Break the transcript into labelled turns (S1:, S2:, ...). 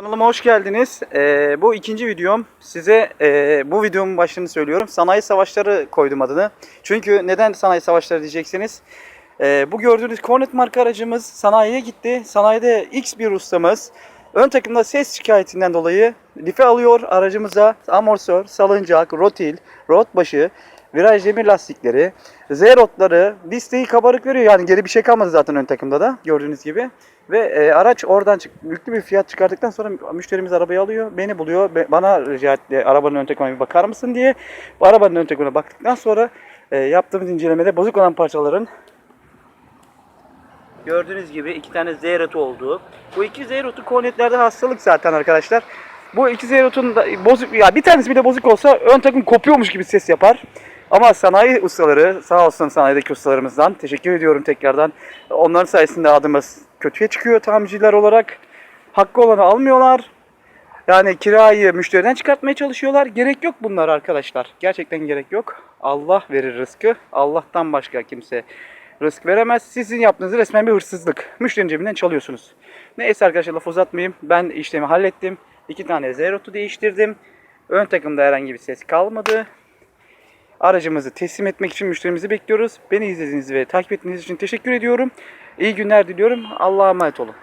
S1: Kanalıma hoş geldiniz. Ee, bu ikinci videom. Size e, bu videomun başlığını söylüyorum. Sanayi savaşları koydum adını. Çünkü neden sanayi savaşları diyeceksiniz. Ee, bu gördüğünüz Cornet marka aracımız sanayiye gitti. Sanayide X bir ustamız ön takımda ses şikayetinden dolayı life alıyor aracımıza amortisör, salıncak, rotil, rot başı, viraj demir lastikleri, Z rotları, listeyi kabarık veriyor. Yani geri bir şey kalmadı zaten ön takımda da gördüğünüz gibi. Ve e, araç oradan çık, yüklü bir fiyat çıkardıktan sonra müşterimiz arabayı alıyor, beni buluyor. Be- bana rica etti arabanın ön takımına bir bakar mısın diye. Bu arabanın ön takımına baktıktan sonra e, yaptığımız incelemede bozuk olan parçaların Gördüğünüz gibi iki tane Z rotu oldu. Bu iki Z rotu kornetlerde hastalık zaten arkadaşlar. Bu iki Z rotun da bozuk ya bir tanesi bir de bozuk olsa ön takım kopuyormuş gibi ses yapar. Ama sanayi ustaları sağ olsun sanayideki ustalarımızdan teşekkür ediyorum tekrardan. Onların sayesinde adımız kötüye çıkıyor tamirciler olarak. Hakkı olanı almıyorlar. Yani kirayı müşteriden çıkartmaya çalışıyorlar. Gerek yok bunlar arkadaşlar. Gerçekten gerek yok. Allah verir rızkı. Allah'tan başka kimse rızk veremez. Sizin yaptığınız resmen bir hırsızlık. Müşterinin cebinden çalıyorsunuz. Neyse arkadaşlar laf uzatmayayım. Ben işlemi hallettim. İki tane zerotu değiştirdim. Ön takımda herhangi bir ses kalmadı. Aracımızı teslim etmek için müşterimizi bekliyoruz. Beni izlediğiniz ve takip ettiğiniz için teşekkür ediyorum. İyi günler diliyorum. Allah'a emanet olun.